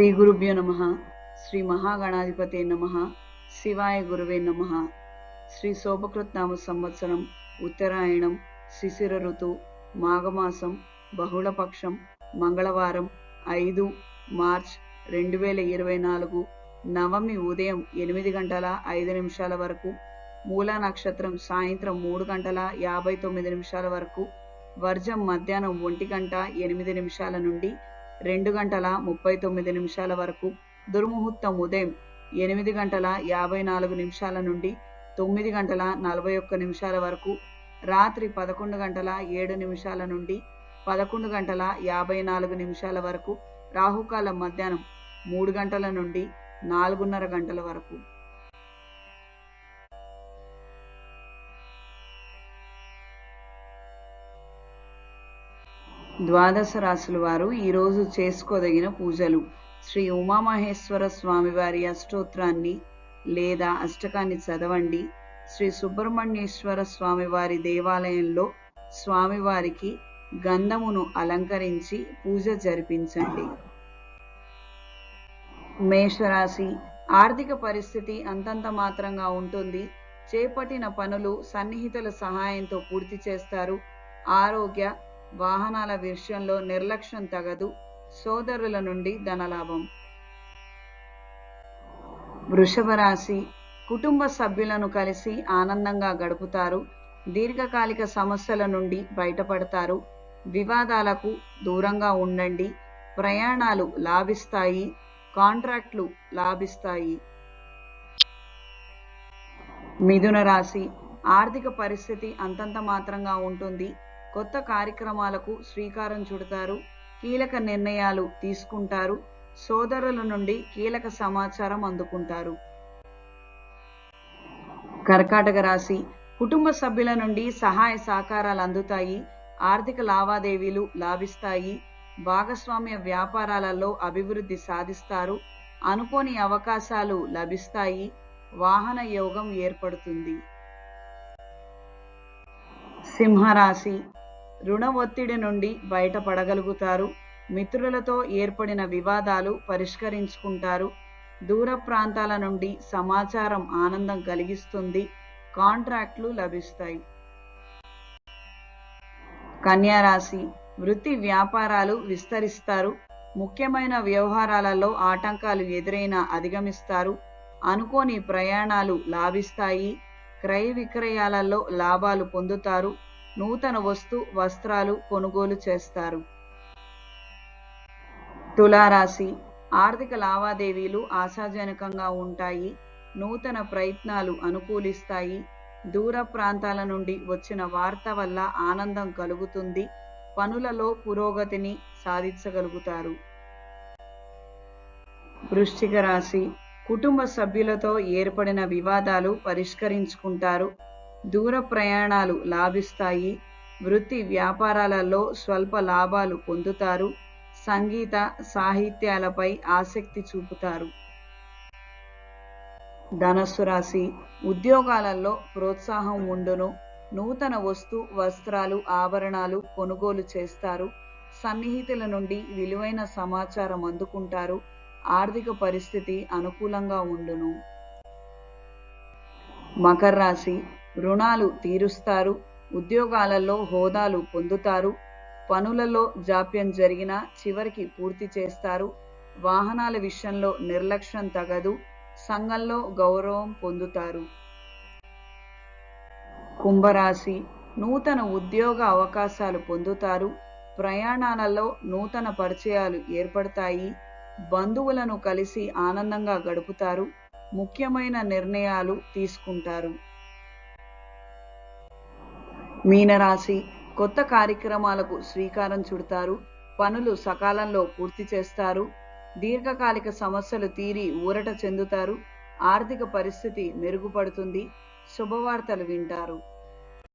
శ్రీ గురుభ్యో నమ శ్రీ మహాగణాధిపతే నమ శివాయ గురువే నమ. శ్రీ శోభకృత్నామ సంవత్సరం ఉత్తరాయణం శిశిర ఋతు మాఘమాసం బహుళపక్షం మంగళవారం ఐదు మార్చ్ రెండు వేల ఇరవై నాలుగు నవమి ఉదయం ఎనిమిది గంటల ఐదు నిమిషాల వరకు మూలా నక్షత్రం సాయంత్రం మూడు గంటల యాభై తొమ్మిది నిమిషాల వరకు వర్జం మధ్యాహ్నం ఒంటి గంట ఎనిమిది నిమిషాల నుండి రెండు గంటల ముప్పై తొమ్మిది నిమిషాల వరకు. దుర్ముహూర్తం ఉదయం ఎనిమిది గంటల యాభై నాలుగు నిమిషాల నుండి తొమ్మిది గంటల నలభై ఒక్క నిమిషాల వరకు. రాత్రి పదకొండు గంటల ఏడు నిమిషాల నుండి పదకొండు గంటల యాభై నాలుగు నిమిషాల వరకు. రాహుకాలం మధ్యాహ్నం మూడు గంటల నుండి నాలుగున్నర గంటల వరకు. ద్వాదశ రాశుల వారు ఈరోజు చేసుకోదగిన పూజలు. శ్రీ ఉమామహేశ్వర స్వామివారి అష్టోత్రాన్ని లేదా అష్టకాన్ని చదవండి. శ్రీ సుబ్రహ్మణ్యేశ్వర స్వామివారి దేవాలయంలో స్వామివారికి గంధమును అలంకరించి పూజ జరిపించండి. మేషరాశి ఆర్థిక పరిస్థితి అంతంత మాత్రంగా ఉంటుంది. చేపట్టిన పనులు సన్నిహితుల సహాయంతో పూర్తి చేస్తారు. ఆరోగ్య వాహనాల విషయంలో నిర్లక్ష్యం తగదు. సోదరుల నుండి ధనలాభం. వృషభ రాశి కుటుంబ సభ్యులను కలిసి ఆనందంగా గడుపుతారు. దీర్ఘకాలిక సమస్యల నుండి బయటపడతారు. వివాదాలకు దూరంగా ఉండండి. ప్రయాణాలు లాభిస్తాయి. కాంట్రాక్ట్లు లాభిస్తాయి. మిథున రాశి ఆర్థిక పరిస్థితి అంతంత మాత్రంగా ఉంటుంది. కొత్త కార్యక్రమాలకు శ్రీకారం చుడతారు కీలక నిర్ణయాలు తీసుకుంటారు సోదరుల నుండి కీలక సమాచారం అందుకుంటారు. కర్కాటక రాశి కుటుంబ సభ్యుల నుండి సహాయ సహకారాలు అందుతాయి ఆర్థిక లావాదేవీలు లాభిస్తాయి భాగస్వామ్య వ్యాపారాలలో అభివృద్ధి సాధిస్తారు అనుకోని అవకాశాలు లభిస్తాయి వాహన యోగం ఏర్పడుతుంది. సింహరాశి రుణ ఒత్తిడి నుండి బయటపడగలుగుతారు. మిత్రులతో ఏర్పడిన వివాదాలు పరిష్కరించుకుంటారు. దూర ప్రాంతాల నుండి సమాచారం ఆనందం కలిగిస్తుంది. కాంట్రాక్ట్లు లభిస్తాయి. కన్యారాశి వృత్తి వ్యాపారాలు విస్తరిస్తారు. ముఖ్యమైన వ్యవహారాలలో ఆటంకాలు ఎదురైనా అధిగమిస్తారు. అనుకోని ప్రయాణాలు లాభిస్తాయి. క్రయ విక్రయాలలో లాభాలు పొందుతారు. నూతన వస్తు వస్త్రాలు కొనుగోలు చేస్తారు. తులారాశి ఆర్థిక లావాదేవీలు ఆశాజనకంగా ఉంటాయి. నూతన ప్రయత్నాలు అనుకూలిస్తాయి. దూర ప్రాంతాల నుండి వచ్చిన వార్త వల్ల ఆనందం కలుగుతుంది. పనులలో పురోగతిని సాధించగలుగుతారు. వృశ్చిక రాశి కుటుంబ సభ్యులతో ఏర్పడిన వివాదాలు పరిష్కరించుకుంటారు. దూర ప్రయాణాలు లాభిస్తాయి. వృత్తి వ్యాపారాలలో స్వల్ప లాభాలు పొందుతారు. సంగీత సాహిత్యాలపై ఆసక్తి చూపుతారు. ధనస్సు రాశి. ఉద్యోగాలలో ప్రోత్సాహం ఉండును. నూతన వస్తు వస్త్రాలు ఆభరణాలు కొనుగోలు చేస్తారు. సన్నిహితుల నుండి విలువైన సమాచారం అందుకుంటారు. ఆర్థిక పరిస్థితి అనుకూలంగా ఉండును. మకర రాశి. రుణాలు తీరుస్తారు ఉద్యోగాలలో హోదాలు పొందుతారు పనులలో జాప్యం జరిగినా చివరికి పూర్తి చేస్తారు వాహనాల విషయంలో నిర్లక్ష్యం తగదు సంఘంలో గౌరవం పొందుతారు. కుంభరాశి నూతన ఉద్యోగ అవకాశాలు పొందుతారు ప్రయాణాలలో నూతన పరిచయాలు ఏర్పడతాయి బంధువులను కలిసి ఆనందంగా గడుపుతారు ముఖ్యమైన నిర్ణయాలు తీసుకుంటారు. మీనరాశి కొత్త కార్యక్రమాలకు శ్రీకారం చుడతారు. పనులు సకాలంలో పూర్తి చేస్తారు. దీర్ఘకాలిక సమస్యలు తీరి ఊరట చెందుతారు. ఆర్థిక పరిస్థితి మెరుగుపడుతుంది. శుభవార్తలు వింటారు.